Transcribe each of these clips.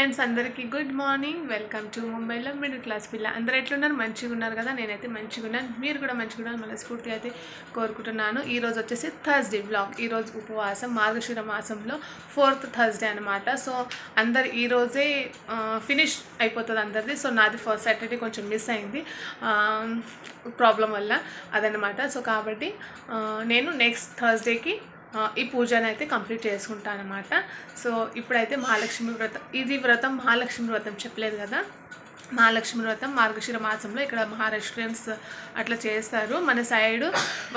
Friends అందరికీ good morning. Welcome to ముంబైలో middle class పిల్ల. అందరు ఎట్లున్నారు? మంచిగా ఉన్నారు కదా? నేనైతే మంచిగా ఉన్నాను. మీరు కూడా మంచిగా ఉన్నారు మనస్ఫూర్తిగా అయితే కోరుకుంటున్నాను. ఈరోజు వచ్చేసి థర్స్డే బ్లాగ్ ఈరోజు ఉపవాసం మార్గశిర మాసంలో ఫోర్త్ థర్స్డే అనమాట సో అందరు ఈరోజే ఫినిష్ అయిపోతుంది అందరిది. సో నాది ఫస్ట్ సాటర్డే కొంచెం మిస్ అయింది. ప్రాబ్లం వల్ల అదనమాట సో కాబట్టి నేను నెక్స్ట్ థర్స్డేకి ఈ పూజను అయితే కంప్లీట్ చేసుకుంటాను అనమాట సో ఇప్పుడైతే మహాలక్ష్మి వ్రతం ఇది వ్రతం మహాలక్ష్మి వ్రతం చెప్పలేదు కదా? మహాలక్ష్మి వ్రతం మార్గశిర మాసంలో ఇక్కడ మహారాష్ట్రియన్స్ అట్లా చేస్తారు. మన సైడ్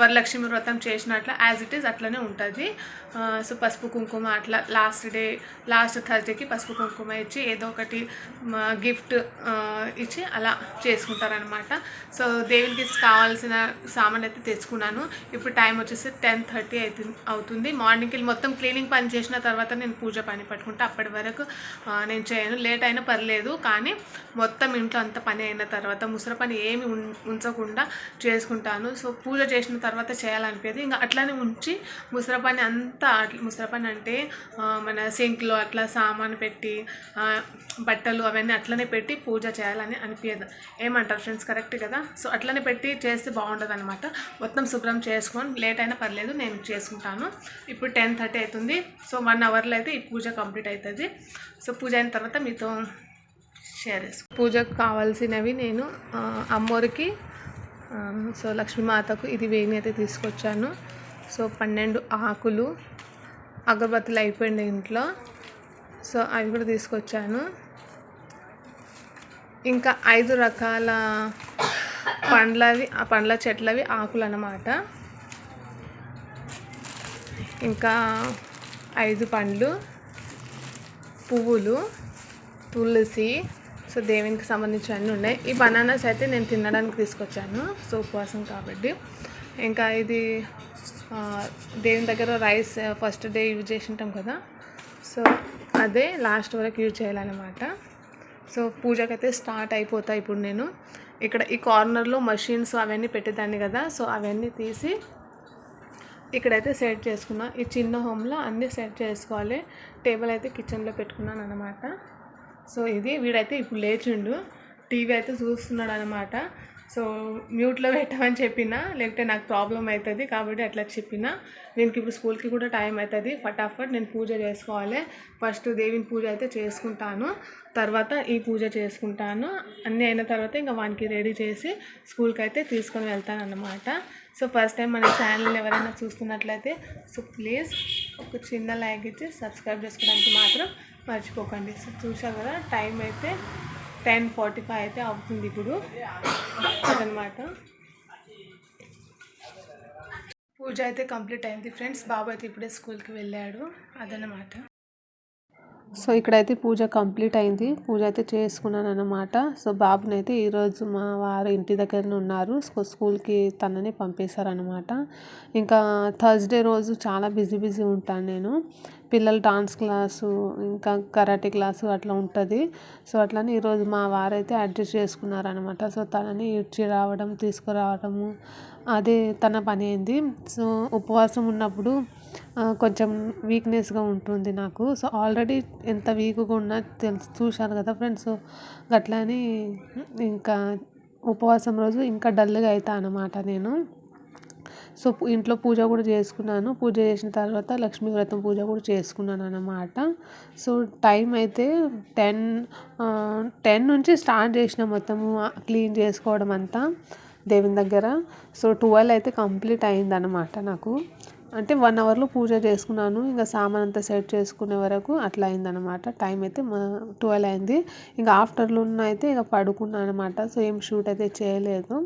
వరలక్ష్మి వ్రతం చేసినట్ల యాజ్ ఇట్ ఈస్ అట్లనే ఉంటుంది. సో పసుపు కుంకుమ అట్లా లాస్ట్ డే లాస్ట్ థర్స్డేకి పసుపు కుంకుమ ఇచ్చి ఏదో ఒకటి గిఫ్ట్ ఇచ్చి అలా చేసుకుంటారనమాట సో దేవునికి కావాల్సిన సామాన్ అయితే తెచ్చుకున్నాను. ఇప్పుడు టైం వచ్చేసి టెన్ థర్టీ అవుతుంది అవుతుంది. మార్నింగ్కి వెళ్ళి మొత్తం క్లీనింగ్ పని చేసిన తర్వాత నేను పూజ పని పట్టుకుంటా అప్పటి వరకు నేను చేయను. లేట్ అయినా పర్లేదు కానీ మొత్తం మొత్తం ఇంట్లో అంత పని అయిన తర్వాత ముసర పని ఏమి ఉంచకుండా చేసుకుంటాను. సో పూజ చేసిన తర్వాత చేయాలనిపించేది ఇంకా అట్లానే ఉంచి ముసర పని అంతా అట్లా ముసర పని అంటే మన సింక్లో అట్లా సామాను పెట్టి బట్టలు అవన్నీ అట్లనే పెట్టి పూజ చేయాలని అనిపించదు ఏమంటారు ఫ్రెండ్స్? కరెక్ట్ కదా? సో అట్లనే పెట్టి చేస్తే బాగుంటుంది అనమాట మొత్తం శుభ్రం చేసుకొని లేట్ అయినా పర్లేదు నేను చేసుకుంటాను. ఇప్పుడు టెన్ థర్టీ అవుతుంది సో వన్ అవర్లో అయితే ఈ పూజ కంప్లీట్ అవుతుంది సో పూజ అయిన తర్వాత మీతో షేర్ చేసుకుంటాను పూజకు కావాల్సినవి నేను అమ్మోరికి సో లక్ష్మీమాతకు ఇది వేణి అయితే తీసుకొచ్చాను. సో పన్నెండు ఆకులు అగరబత్తులు అయిపోయింది ఇంట్లో సో అవి కూడా తీసుకొచ్చాను. ఇంకా ఐదు రకాల పండ్లవి ఆ పండ్ల చెట్లవి ఆకులు అన్నమాట ఇంకా ఐదు పండ్లు పువ్వులు తులసి సో దేవునికి సంబంధించి అన్నీ ఉన్నాయి. ఈ బనానాస్ అయితే నేను తినడానికి తీసుకొచ్చాను. సో ఉపవాసం కాబట్టి. ఇంకా ఇది దేవుని దగ్గర రైస్ ఫస్ట్ డే యూజ్ చేసి ఉంటాం కదా. సో అదే లాస్ట్ వరకు యూజ్ చేయాలన్నమాట. సో పూజకైతే స్టార్ట్ అయిపోతాయి ఇప్పుడు నేను. ఇక్కడ ఈ కార్నర్లో మషిన్స్ అవన్నీ పెట్టేదాన్ని కదా. సో అవన్నీ తీసి ఇక్కడైతే సెట్ చేసుకున్నా. ఈ చిన్న హోమ్లో అన్నీ సెట్ చేసుకోవాలి. టేబుల్ అయితే కిచెన్లో పెట్టుకున్నాను అనమాట సో ఇది వీడైతే ఇప్పుడు లేచిండు. టీవీ అయితే చూస్తున్నాడు అనమాట సో మ్యూట్లో పెట్టమని చెప్పిన లేకపోతే నాకు ప్రాబ్లం అవుతుంది కాబట్టి అట్లా చెప్పిన. దీనికి ఇప్పుడు స్కూల్కి కూడా టైం అవుతుంది. ఫటాఫట్ నేను పూజ చేసుకోవాలి. ఫస్ట్ దేవుని పూజ అయితే చేసుకుంటాను. తర్వాత ఈ పూజ చేసుకుంటాను. అన్నీ అయిన తర్వాత ఇంకా వానికి రెడీ చేసి స్కూల్కి అయితే తీసుకొని వెళ్తాను అన్నమాట సో ఫస్ట్ టైం మన ఛానల్ ఎవరైనా చూస్తున్నట్లయితే సో ప్లీజ్ ఒక చిన్న లైక్ ఇచ్చి సబ్స్క్రైబ్ చేసుకోవడానికి మాత్రం మర్చిపోకండి. సో చూసారు కదా టైం అయితే టెన్ ఫార్టీ ఫైవ్ అయితే అవుతుంది ఇప్పుడు. అదనమాట. పూజ అయితే కంప్లీట్ అయింది ఫ్రెండ్స్. బాబు అయితే ఇప్పుడే స్కూల్కి వెళ్ళాడు. అదనమాట. సో ఇక్కడైతే పూజ కంప్లీట్ అయింది. పూజ అయితే చేసుకున్నాను అనమాట సో బాబునైతే ఈరోజు మా వారు ఇంటి దగ్గరనే ఉన్నారు. సో స్కూల్కి తనని పంపేశారనమాట ఇంకా థర్స్డే రోజు చాలా బిజీ బిజీ ఉంటాను నేను. పిల్లలు డాన్స్ క్లాసు ఇంకా కరాటే క్లాసు అట్లా ఉంటుంది. సో అట్లనే ఈరోజు మా వారైతే అడ్జస్ట్ చేసుకున్నారనమాట సో తనని ఇడ్చి రావడం తీసుకురావడము అదే తన పని అయింది. సో ఉపవాసం ఉన్నప్పుడు కొంచెం వీక్నెస్గా ఉంటుంది నాకు. సో ఆల్రెడీ ఎంత వీక్గా ఉన్నా తెలుసు చూశాను కదా ఫ్రెండ్స్ సో అని ఇంకా ఉపవాసం రోజు ఇంకా డల్గా అవుతా అనమాట నేను. సో ఇంట్లో పూజ కూడా చేసుకున్నాను. పూజ చేసిన తర్వాత లక్ష్మీ వ్రతం పూజ కూడా చేసుకున్నాను అన్నమాట. సో టైం అయితే టెన్ టెన్ నుంచి స్టార్ట్ చేసిన మొత్తము క్లీన్ చేసుకోవడం అంతా దేవుని దగ్గర. సో ట్వెల్వ్ అయితే కంప్లీట్ అయిందన్నమాట నాకు. అంటే వన్ అవర్లో పూజ చేసుకున్నాను. ఇంకా సామాన్ అంతా సెట్ చేసుకునే వరకు అట్లా అయిందనమాట టైం అయితే ట్వెల్వ్ అయింది. ఇంకా ఆఫ్టర్నూన్ అయితే ఇక పడుకున్నాను అనమాట సో ఏం షూట్ అయితే చేయలేదు.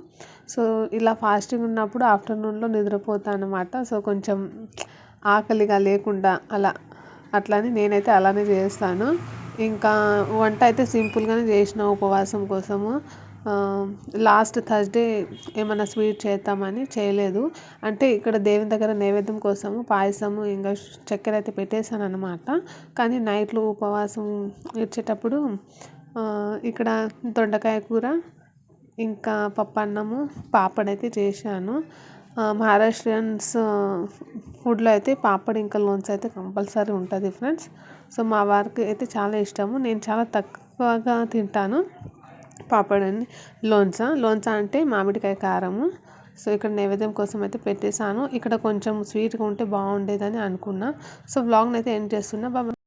సో ఇలా ఫాస్టింగ్ ఉన్నప్పుడు ఆఫ్టర్నూన్లో నిద్రపోతాను అనమాట సో కొంచెం ఆకలిగా లేకుండా అలా అట్లానే నేనైతే అలానే చేస్తాను. ఇంకా వంట అయితే సింపుల్గానే చేసిన ఉపవాసం కోసము. లాస్ట్ థర్స్డే ఏమైనా స్వీట్ చేద్దామని చేయలేదు. అంటే ఇక్కడ దేవుని దగ్గర నైవేద్యం కోసము పాయసము ఇంకా చక్కెర అయితే పెట్టేశాను అనమాట కానీ నైట్లో ఉపవాసం ఇచ్చేటప్పుడు ఇక్కడ దొండకాయ కూర ఇంకా పప్పు అన్నము పాపడ్ అయితే చేశాను మహారాష్ట్రియన్స్ ఫుడ్లో అయితే పాపడ్ ఇంకా లోన్స్ అయితే కంపల్సరీ ఉంటుంది ఫ్రెండ్స్. సో మా వారికి అయితే చాలా ఇష్టము. నేను చాలా తక్కువగా తింటాను. పాపడ్ అని లోన్సా. లోన్సా అంటే మామిడికాయ కారము. సో ఇక్కడ నైవేద్యం కోసం అయితే పెట్టేశాను. ఇక్కడ కొంచెం స్వీట్గా ఉంటే బాగుండేదని అనుకున్నా. సో వ్లాగ్ని అయితే ఎండ్ చేస్తున్నా. బాబా